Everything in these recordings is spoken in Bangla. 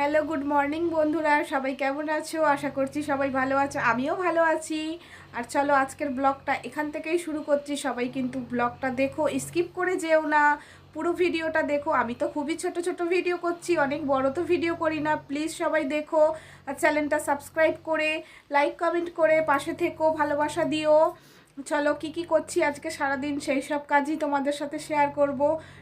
হ্যালো, গুড মর্নিং বন্ধুরা। সবাই কেমন আছো? আশা করছি সবাই ভালো আছো। আমিও ভালো আছি। আর চলো আজকের ব্লগটা এখান থেকেই শুরু করছি। সবাই কিন্তু ব্লগটা দেখো, স্কিপ করে যেও না। পুরো ভিডিওটা দেখো। আমি তো খুবই ছোট ছোট ভিডিও করছি, অনেক বড় তো ভিডিও করি না। প্লিজ সবাই দেখো আর চ্যানেলটা সাবস্ক্রাইব করে, লাইক, কমেন্ট করে পাশে থেকো, ভালোবাসা দিও। চলো, কি কি করছি আজকে সারাদিন? সেই সব কাজই তোমাদের সাথে শেয়ার করব।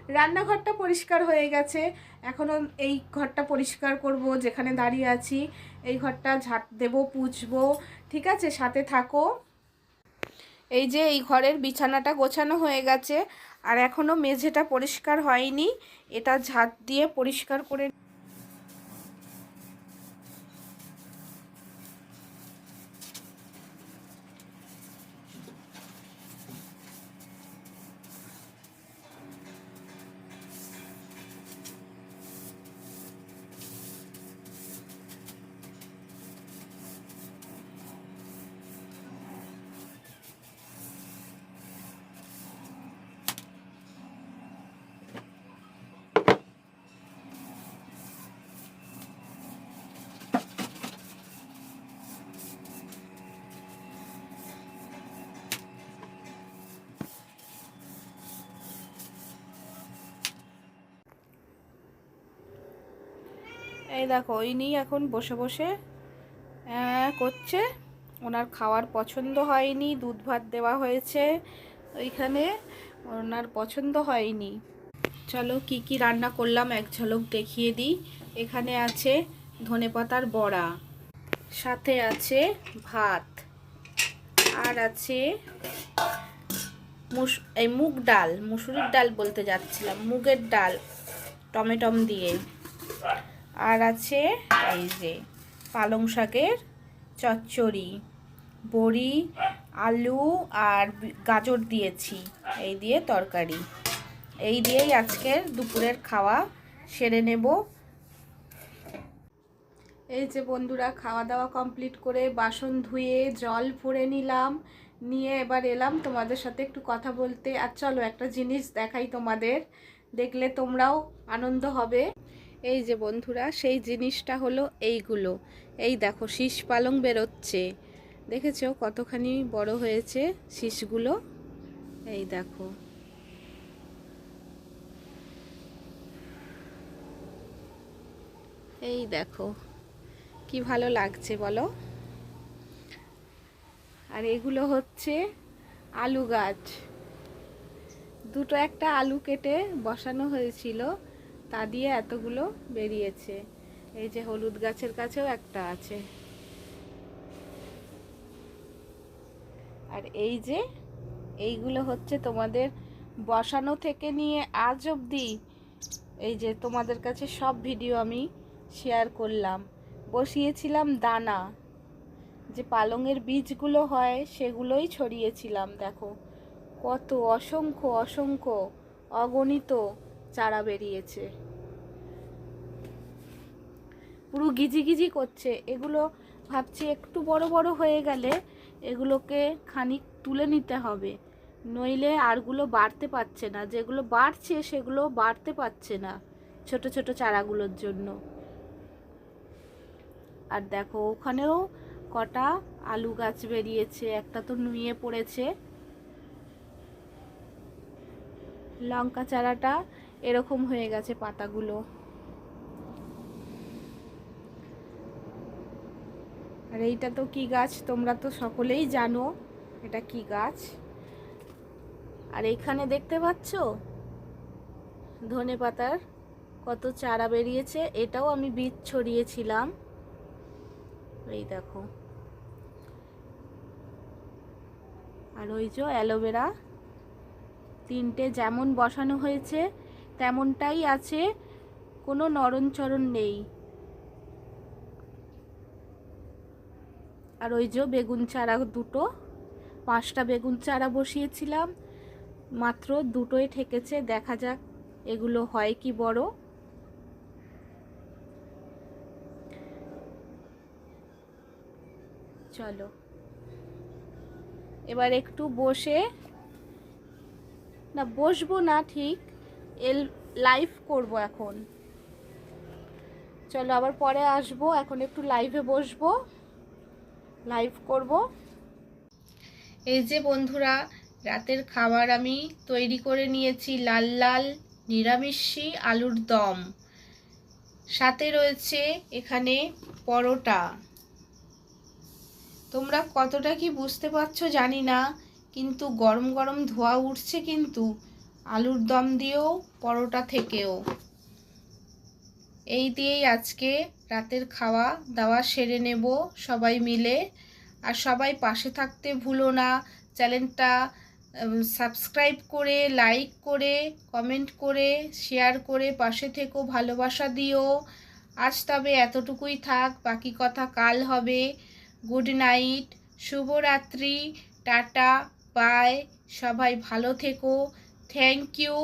রান্নাঘরটা পরিষ্কার হয়ে গেছে। এখনও এই ঘরটা পরিষ্কার করব, যেখানে দাঁড়িয়ে আছি। এই ঘরটা ঝাঁট দেবো পুছবো ঠিক আছে? সাথে থাকো। এই যে এই ঘরের বিছানাটা গোছানো হয়ে গেছে। আর এখনও মেঝেটা পরিষ্কার হয়নি। এটা ঝাঁট দিয়ে পরিষ্কার করে এই দেখো, ইনি এখন বসে বসে করছে। ওনার খাওয়ার পছন্দ হয়নি, দুধ ভাত দেওয়া হয়েছে। ওইখানে ওনার পছন্দ হয়নি। চলো কি কি রান্না করলাম, এক ঝলক দেখিয়ে দিই। এখানে আছে ধনেপাতার বড়া, সাথে আছে ভাত, আর আছে মুস, এই মুগ ডাল, মুসুরির ডাল বলতে যাচ্ছিলাম, মুগের ডাল, টমেটম দিয়ে। আর আছে এই যে পালং শাকের চচ্চড়ি, বড়ি, আলু আর গাজর দিয়েছি, এই দিয়ে তরকারি। এই দিয়েই আজকের দুপুরের খাওয়া সেরে নেব। এই যে বন্ধুরা খাওয়া দাওয়া কমপ্লিট করে বাসন ধুয়ে জল ভরে নিলাম, নিয়ে এবার এলাম তোমাদের সাথে একটু কথা বলতে। আর চলো একটা জিনিস দেখাই তোমাদের, দেখলে তোমরাও আনন্দ হবে। এই যে বন্ধুরা, সেই জিনিসটা হলো এইগুলো। এই দেখো, শীষ পালং বেরোচ্ছে। দেখেছ কতখানি বড় হয়েছে শীষগুলো? এই দেখো। এই দেখো, কি ভালো লাগছে বলো? আর এগুলো হচ্ছে আলু গাছ। দুটো একটা আলু কেটে বসানো হয়েছিল। তা দিয়ে এতগুলো বেরিয়েছে। এই যে হলুদ গাছের কাছেও একটা আছে। আর এই যে এইগুলো হচ্ছে তোমাদের বসানো থেকে নিয়ে আজ অবধি এই যে তোমাদের কাছে সব ভিডিও আমি শেয়ার করলাম। বসিয়েছিলাম দানা। যে পালংয়ের বীজগুলো হয় সেগুলোই ছড়িয়েছিলাম, দেখো। কত অসংখ্য অসংখ্য, অগণিত। চারা বেরিয়েছে। পুরো গিজি গিজি করছে। এগুলো ভাবছি একটু বড় বড় হয়ে গেলে এগুলোকে খানিক তুলে নিতে হবে। নইলে আরগুলো বাড়তে পারছে না। যেগুলো বাড়ছে সেগুলো বাড়তে পারছে না ছোট ছোট চারাগুলোর জন্য। আর দেখো, ওখানেও কটা আলু গাছ বেরিয়েছে। একটা তো নুয়ে পড়েছে। লঙ্কা চারাটা এরকম হয়ে গেছে পাতাগুলো। আর এইটা তো কি গাছ তোমরা তো সকলেই জানো, এটা কি গাছ? আর এইখানে দেখতে পাচ্ছ? ধনে পাতার কত চারা বেরিয়েছে, এটাও আমি বীজ ছড়িয়েছিলাম। এই দেখো। আর ওই যে অ্যালোভেরা, তিনটে যেমন বসানো হয়েছে তেমনটাই আছে, কোনো নরণচরণ নেই। আর ওই যে বেগুন চারা দুটো, পাঁচটা বেগুন চারা বসিয়েছিলাম, মাত্র দুটোই ঠেকেছে, দেখা যাক এগুলো হয় কি বড়। চলো। এবার একটু বসে, না বসবো না ঠিক এল লাইভ করব এখন। চলো আবার পরে আসব, এখন একটু লাইভে বসবো। লাইভ করব। এই যে বন্ধুরা, রাতের খাবার আমি তৈরি করে নিয়েছি লাল লাল নিরামিষি আলুর দম। সাথে রয়েছে এখানে পরোটা। তোমরা কতটা কি বুঝতে পারছ জানি না, কিন্তু গরম গরম ধোয়া উঠছে কিন্তু আলুর দম দিয়েও, পরোটা থেকেও। এই দিয়েই আজকে রাতের খাওয়া দাওয়া সেরে নেব সবাই মিলে। আর সবাই পাশে থাকতে ভুলো না। চ্যানেলটা সাবস্ক্রাইব করে, লাইক করে, কমেন্ট করে, শেয়ার করে পাশে থেকো, ভালোবাসা দিও। আজ তবে এতটুকুই থাক, বাকি কথা কাল হবে। গুড নাইট, শুভরাত্রি, টাটা, বাই। সবাই ভালো থেকো। Thank you